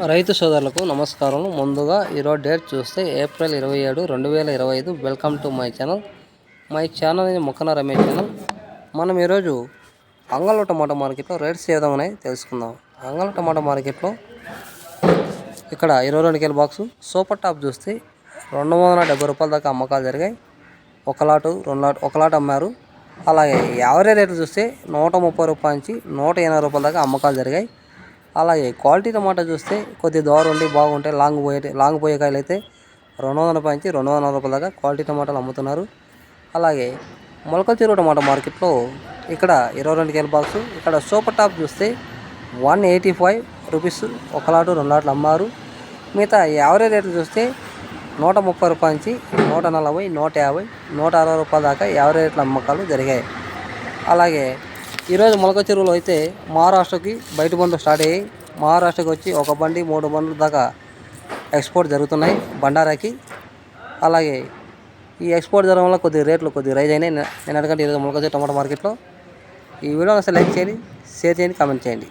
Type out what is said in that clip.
రైతు సోదరులకు నమస్కారం ముందుగా ఈరోజు డేట్ చూస్తే ఏప్రిల్ ఇరవై ఏడు రెండు వేల ఇరవై ఐదు. Welcome to my channel my channel ఇది మొక్కన రమేష్ ఛానల్ మనం ఈరోజు అంగళ టమాటా మార్కెట్లో రేట్స్ ఏ తెలుసుకుందాం. అంగళ టమాటా మార్కెట్లో ఇక్కడ ఇరవై రెండు కేల బాక్సు సూపర్ టాప్ చూస్తే రెండు వందల డెబ్బై రూపాయల దాకా అమ్మకాలు జరిగాయి. ఒక లాటు రెండు లాట్ ఒక లాట్ అమ్మారు. అలాగే యావరేజ్ రేట్లు చూస్తే నూట ముప్పై రూపాయల నుంచి నూట ఎనభై రూపాయల దాకా అమ్మకాలు జరిగాయి. అలాగే క్వాలిటీ టమాటా చూస్తే కొద్ది దోర ఉండి బాగుంటాయి లాంగ్ పోయే లాంగ్ పోయే కాయలు అయితే రెండు వందల రూపాయల నుంచి రెండు వందల రూపాయల దాకా క్వాలిటీ టమాటాలు అమ్ముతున్నారు. అలాగే మొలకల చెరువు టమాటా మార్కెట్లో ఇక్కడ ఇరవై రెండు కేల బాక్స్ ఇక్కడ సూపర్ టాప్ చూస్తే వన్ ఎయిటీ ఫైవ్ రూపీస్ ఒక లాటు రెండు లాట్లు అమ్మారు. మిగతా యావరేజ్ రేట్లు చూస్తే నూట ముప్పై రూపాయల నుంచి నూట నలభై నూట యాభై నూట అరవై రూపాయల దాకా యావరేజ్ రేట్ల అమ్మకాలు జరిగాయి. అలాగే ఈరోజు మొలక చెరువులో అయితే మహారాష్ట్రకి బయట బండ్లు స్టార్ట్ అయ్యాయి. మహారాష్ట్రకి వచ్చి ఒక బండి మూడు బండ్లు దాకా ఎక్స్పోర్ట్ జరుగుతున్నాయి బండారాకి. అలాగే ఈ ఎక్స్పోర్ట్ జరగడం వల్ల కొద్ది రేట్లు కొద్దిగా రైజ్ అయినాయి. నేను అడగండి ఈరోజు మొలక చెరువు టమాటా మార్కెట్లో. ఈ వీడియో అసలు లైక్ చేయండి షేర్ చేయండి కామెంట్ చేయండి.